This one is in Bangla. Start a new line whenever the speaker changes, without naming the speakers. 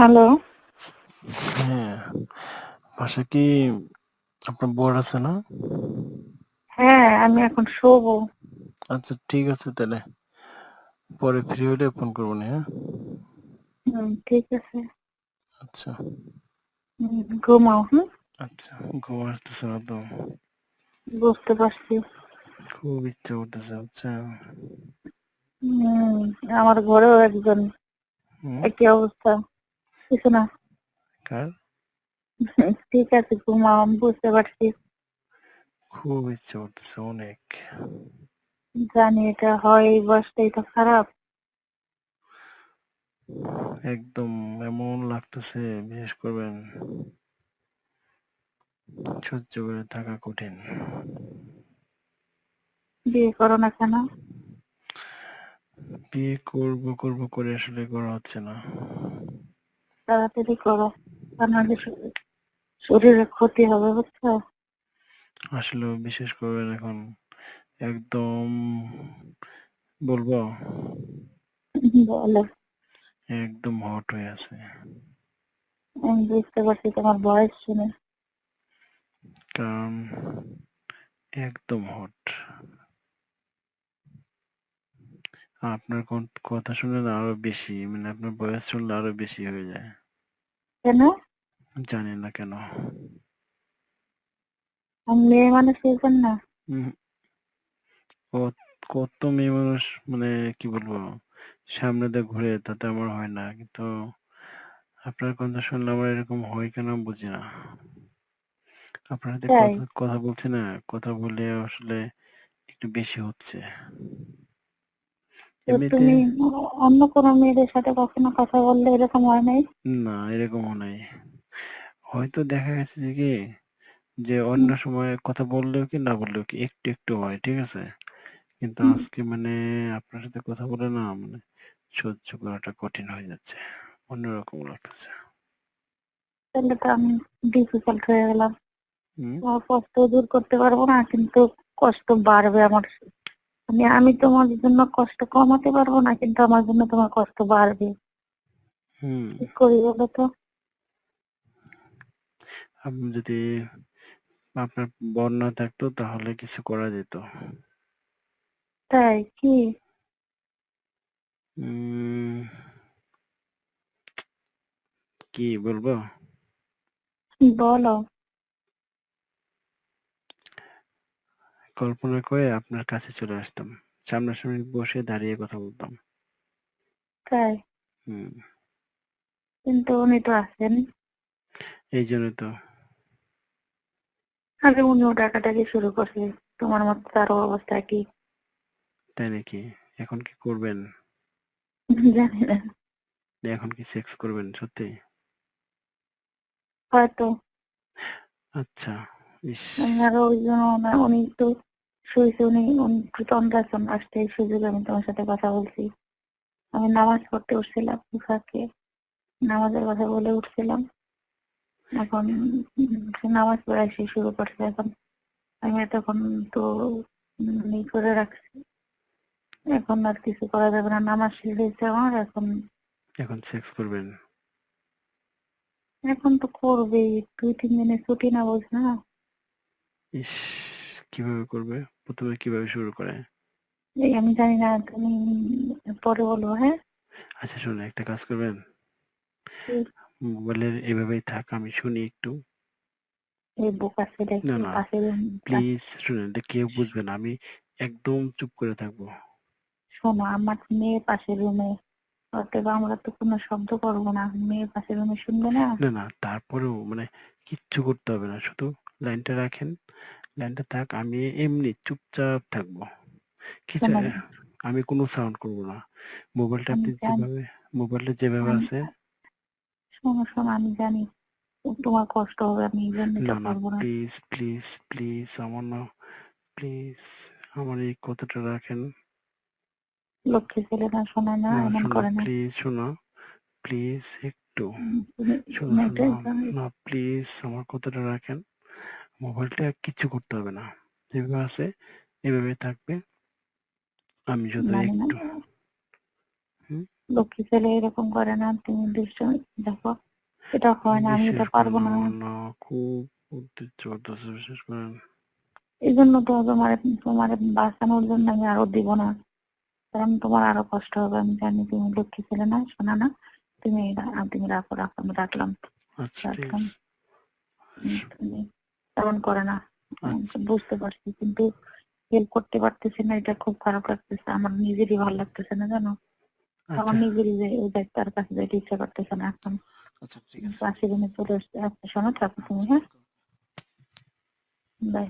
হ্যালো।
হ্যাঁ, বাসায় কি আপনার বর আছে না?
হ্যাঁ, আমি এখন শোবো।
আচ্ছা ঠিক আছে তাহলে পরে ফ্রি হইলে ফোন করবনি, হ্যাঁ?
হুম, ঠিক আছে।
আচ্ছা।
হুম, ঘুমাও, হুম?
আচ্ছা, ঘুম আসতেছে না তো।
বুঝতে পারছি।
খুব ইচ্ছা করতেছে, বুঝছেন?
হুম, আমার ঘরেও একজন
হুম?
একই অবস্থা। কিছু না। ঠিক আছে ঘুমাও, আমি বুঝতে পারছি।
খুব ইচ্ছা করতেছে অনেক।
জানি এটা হয় এই বয়সটাই তো খারাপ।
একদম এমন লাগতেছে বিশ্বাস করবেন সহ্য করে থাকা কঠিন।
বিয়ে করো না কেন?
বিয়ে করব করব করে আসলে করা হচ্ছে না।
তাড়াতাড়ি করো। তা নাহলে শরীরে ক্ষতি হবে বুঝছ?
আসলে বিশেষ করবেন এখন একদম বলব
বলো।
একদম হট হয়ে আছে।
আমি বুঝতে পারছি তোমার বয়স শুনে।
কারণ একদম হট। আপনার কথা শুনে আরও বেশি মানে আপনার বয়স শুনলে আরও বেশি হয়ে যায়।
কেন?
জানি না কেন।
মেয়ে মানুষ জন্য?
উম, কত- মেয়ে মানুষ মানে কি বলব সামনে দিয়ে ঘুরে তাতে আমার হয় না কিন্তু আপনার কথা শুনলে আমার এরকম হয় কেন বুঝি না আপনার সাথে কথা বলছি না কথা বলে আসলে একটু বেশি হচ্ছে
তুমি অন্য কোনো মেয়েদের সাথে কখনো কথা বললে এরকম হয় নাই?
না এরকমও নাই। হয়তো দেখা গেছে যে কি যে অন্য সময় কথা বললেও কি না বললেও কি একটু একটু হয় ঠিক আছে? কিন্তু আজকে মানে আপনার সাথে কথা বলে না মানে সহ্য করাটা কঠিন হয়ে যাচ্ছে অন্যরকম লাগতেছে।
তাহলে তো আমি ডিফিকাল্ট হয়ে গেলাম। কষ্ট দূর করতে পারব না কিন্তু কষ্ট বাড়বে আমার আমি আমি তোমার জন্য কষ্ট কমাতে পারব না কিন্তু আমার জন্য তোমার কষ্ট বাড়বে।
হুম।
কি করি বলো তো?
আপনি যদি আপনার বর না থাকতো তাহলে কিছু করা যেত।
তাই কি?
উম, কি বলব?
বলো।
কল্পনা করে আপনার কাছে চলে আসতাম। সামনাসামনি বসে দাঁড়িয়ে কথা বলতাম।
তাই?
হুম।
কিন্তু উনি তো আছেন
এই জন্য তো।
আগে উনিও ডাকাডাকি শুরু করছে তোমার মতো তারও অবস্থা কি?
তাই নাকি? এখন কি করবেন?
জানি না।
এখন কি সেক্স করবেন সত্যি?
হয়তো।
আচ্ছা ইস।
আর ওই জন্য উনি একটু শুয়েছে উনি একটু তন্দ্রাসন আসতে সুযোগে আমি তোমার সাথে কথা বলছি। আমি নামাজ পড়তে উঠছিলাম ফাঁকে নামাজের কথা বলে উঠছিলাম। এখন নামাজ পড়া সে শুরু করছে এখন। আমি তখন তো ই করে রাখছি। এখন আর কিছু করা যাবে না। নামাজ শেষ হয়েছে আমার এখন
এখন সেক্স করবেন।
এখন তো করবেই। দুই তিন দিনের ছুটি না বলছে না।
ইস। কীভাবে করবে? প্রথমে কীভাবে শুরু করে?
এই আমি জানি না তুমি পরে বলব হ্যাঁ?
আচ্ছা শুনে একটা কাজ করবেন? মোবাইলের এভাবেই থাক আমি শুনি একটু।
এই বোকা ছেলে
না, না, প্লিজ শুনেন এটা কেউ বুঝবে না আমি একদম চুপ করে থাকব।
শোনো আমার মেয়ে পাশের রুমে অতএব আমরা তো কোনো শব্দ করব না মেয়ে পাশের রুমে শুনবে না?
না না তারপরেও মানে কিচ্ছু করতে হবে না শুধু লাইনটা রাখেন লাইনটা থাক আমি এমনি চুপচাপ থাকব। কিছু
শোনো
আমি কোনো সাউন্ড করব না। মোবাইলটা
আমি
আপনি
জানি।
যেভাবে মোবাইলটা যেভাবে
আমি-
আছে।
শোনো শোনো আমি জানি। তোমার কষ্ট হবে আমি এই জন্য
না
এটা
না
করব না।
প্লিজ প্লিজ প্লিজ আমার না প্লিজ আমার এই কথাটা রাখেন।
লক্ষ্মী ছেলে না শোনা না
না
এমন
শোনো
করে না।
প্লিজ শোনো প্লিজ একটু।
তুমি
শোনো
তুমি
শোনো না প্লিজ আমার কথাটা রাখেন। মোবাইলটা কিচ্ছু করতে হবে না। যেভাবে আছে এভাবে থাকবে। আমি শুধু একটু হুম?
লক্ষ্মী ছেলে এরকম করে না তুমি দৃশ্য দেখো। এটা হয় না আমি এটা পারব না।
খুব উদ্দেশ্য বিশ্বাস করেন।
এই জন্য তো তোমার তোমার বাঁচানোর জন্য আমি আরও দিব না। কারণ তোমার আরও কষ্ট হবে আমি জানি তুমি লক্ষ্মী ছেলে না শোনা না। তুমি তুমি রাখো রাখো আমি রাখলাম।
আচ্ছা ঠিক
রাখলাম। তেমন করে না।
আচ্ছা
বুঝতে পারছি কিন্তু হেল্প করতে পারতেছি না এটা খুব খারাপ লাগতেছে। আমার নিজেরই ভালো লাগতেছে না জানো? আমার
আচ্ছা
নিজেরই যে ওই দায়িত্ব তার কাছে যেতে ইচ্ছা করতেছে না এখন।
আচ্ছা ঠিক আছে।
পাশে দিনে চলে আসছে আচ্ছা শোনো থাকো তুমি হ্যাঁ? বাই।